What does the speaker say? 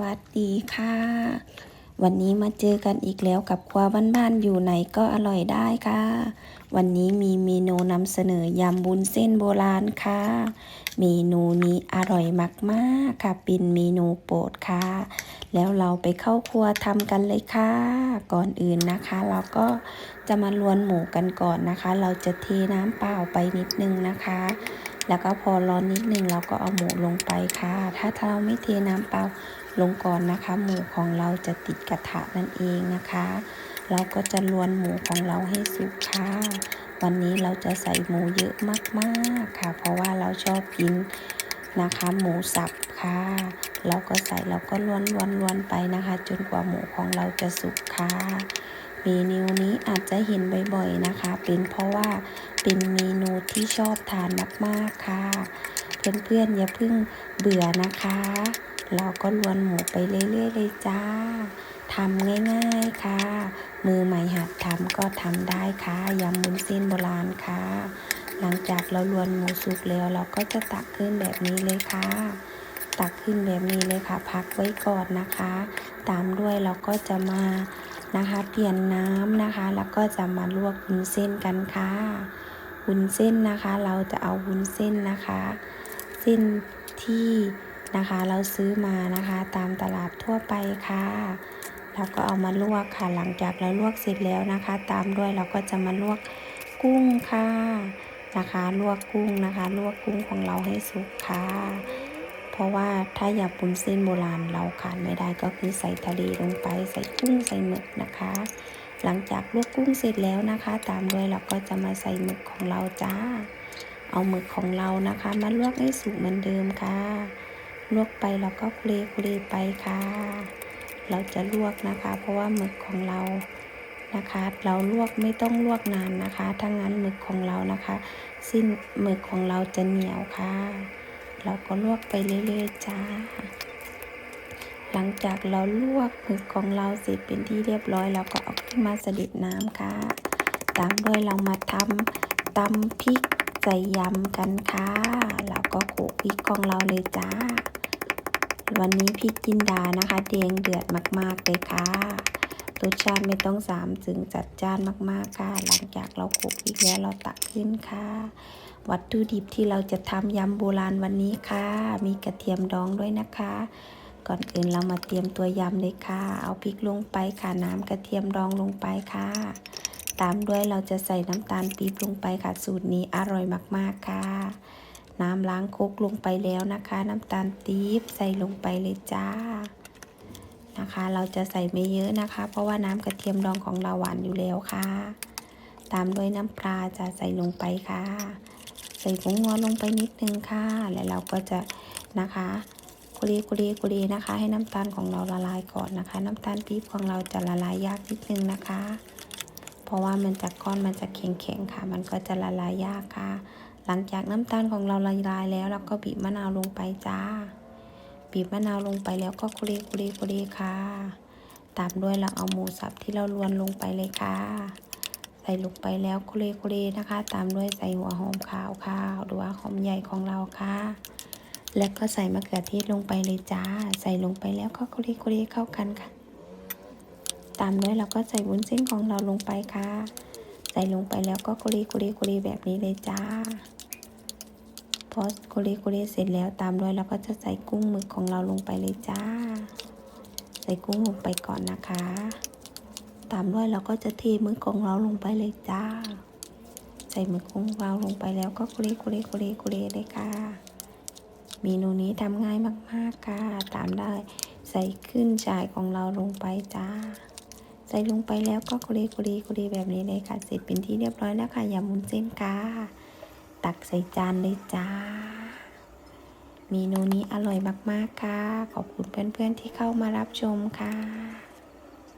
วัสดีค่ะ วันนี้มาเจอกันอีกแล้วกับครัวบ้านๆอยู่ไหนก็อร่อยได้ค่ะ วันนี้มีเมนูนำเสนอยำบุญเส้นโบราณค่ะ เมนูนี้อร่อยมากๆค่ะเป็นเมนูโปรดค่ะ แล้วเราไปเข้าครัวทำกันเลยค่ะ ก่อนอื่นนะคะ เราก็จะมาลวนหมูกันก่อนนะคะ เราจะเทน้ำเปล่าไปนิดนึงนะคะ แล้วก็พอร้อนนิดนึงเราก็เอาหมูลงไปค่ะ ถ้าเราไม่เทน้ำเปล่าลงก่อนนะคะ หมูของเราจะติดกระทะนั่นเองนะคะ เราก็จะลวนหมูของเราให้สุกค่ะวันนี้เราจะใส่หมูเยอะมากๆค่ะ เพราะว่าเราชอบกินนะคะ หมูสับค่ะ เราก็ใส่เราก็ลวนลวนลวนไปนะคะ จนกว่าหมูของเราจะสุกค่ะ เมนูนี้อาจจะเห็นบ่อยๆนะคะ เป็นเพราะว่าเป็นเมนูที่ชอบทานมากๆค่ะ เพื่อนๆอย่าเพิ่งเบื่อนะคะ เราก็ลวนหมูไปเรื่อยๆเลยจ้าทำง่ายๆค่ะ มือใหม่หัดทำก็ทำได้ค่ะยำมุนเส้นโบราณค่ะ หลังจากเราลวนหมูสุกแล้วเราก็จะตักขึ้นแบบนี้เลยค่ะ ตักขึ้นแบบนี้เลยค่ะ พักไว้ก่อนนะคะ ตามด้วยเราก็จะมา นะคะ เปลี่ยนน้ำนะคะ แล้วก็จะมาลวกวุ้นเส้นกันค่ะวุ้นเส้นนะคะ เราจะเอาวุ้นเส้นนะคะ เส้นที่นะคะเราซื้อมานะคะตามตลาดทั่วไปค่ะแล้วก็เอามาลวกค่ะ หลังจากเราลวกเสร็จแล้วนะคะ ตามด้วยเราก็จะมาลวกกุ้งค่ะนะคะ ลวกกุ้งนะคะ ลวกกุ้งของเราให้สุกค่ะ เพราะว่าถ้าอยากปุนเส้นโบราณเราขาดไม่ได้ก็คือใส่ทะเลลงไป ใส่กุ้งใส่หมึกนะคะ หลังจากลวกกุ้งเสร็จแล้วนะคะ ตามด้วยเราก็จะมาใส่หมึกของเราจ้า เอาหมึกของเรานะคะ มาลวกให้สุกเหมือนเดิมค่ะ ลวกไปแล้วก็คุเคุเรไปค่ะ เราจะลวกนะคะ เพราะว่าหมึกของเรานะคะ เราลวกไม่ต้องลวกนานนะคะถ้างั้นหมึกของเรานะคะ สิ้นหมึกของเราจะเหนียวค่ะ เราก็ลวกไปเรื่อยๆจ้า หลังจากเราลวกหมึกของเราเสร็จเป็นที่เรียบร้อยเราก็เอาขึ้นมาเสด็จน้ำค่ะ ตามด้วยเรามาทำตำพริกใส่ยำกันค่ะแล้วก็โขลกพริกของเราเลยจ้า วันนี้พริกจินดานะคะแดงเดือดมากๆเลยค่ะ รสชาติไม่ต้องสามถึงจัดจ้านมากๆค่ะ หลังจากเราโขลกพริกแล้วเราตักขึ้นค่ะ วัตถุดิบที่เราจะทำยำโบราณวันนี้ค่ะ มีกระเทียมดองด้วยนะคะ ก่อนอื่นเรามาเตรียมตัวยำเลยค่ะ เอาพริกลงไปค่ะ น้ำกระเทียมดองลงไปค่ะ ตามด้วยเราจะใส่น้ำตาลปี๊บลงไปค่ะ สูตรนี้อร่อยมากๆค่ะ น้ำล้างโคกลงไปแล้วนะคะ น้ำตาลปี๊บใส่ลงไปเลยจ้า นะคะ เราจะใส่ไม่เยอะนะคะ เพราะว่าน้ำกระเทียมดองของเราหวานอยู่แล้วค่ะ ตามด้วยน้ำปลาจะใส่ลงไปค่ะ ใส่ผงนัวลงไปนิดนึงค่ะ แล้วเราก็จะนะคะกุรีกุรีกุรีนะคะ ให้น้ำตาลของเราละลายก่อนนะคะ น้ำตาลปี๊บของเราจะละลายยากนิดนึงนะคะ เพราะว่ามันจะก้อนมันจะแข็งๆค่ะ มันก็จะละลายยากค่ะ หลังจากน้ำตาลของเราละลายแล้วเราก็บีบมะนาวลงไปจ้า บีบมะนาวลงไปแล้วก็กุรีกุรีกุรีค่ะ ตามด้วยเราเอาหมูสับที่เราลวนลงไปเลยค่ะ ใส่ลงไปแล้วกุรีกุรีนะคะ ตามด้วยใส่หัวหอมขาวค่ะหรือว่าหอมใหญ่ของเราค่ะ แล้วก็ใส่มะเขือเทศลงไปเลยจ้า ใส่ลงไปแล้วก็กุรีกุรีเข้ากันค่ะ ตามด้วยเราก็ใส่วุ้นเส้นของเราลงไปค่ะ ใส่ลงไปแล้วก็กุรีกุรีกุรีแบบนี้เลยจ้า พอกุรีกุรีเสร็จแล้วตามด้วยเราก็จะใส่กุ้งหมึกของเราลงไปเลยจ้า ใส่กุ้งลงไปก่อนนะคะ ตามด้วยเราก็จะเทหมึกของเราลงไปเลยจ้า ใส่หมึกของเราลงไปแล้วก็กุรีกุรีกุรีกุรีเลยค่ะเมนูนี้ทำง่ายมากๆค่ะ ตามได้ใส่ขึ้นฉ่ายของเราลงไปจ้า ใส่ลงไปแล้วก็กุรีกุรีกุรีแบบนี้เลยค่ะ เสร็จเป็นที่เรียบร้อยแล้วค่ะยำมุนเส้นค่ะ ตักใส่จานเลยจ้า เมนูนี้อร่อยมาก ๆ ค่ะ ขอบคุณเพื่อน ๆ ที่เข้ามารับชมค่ะ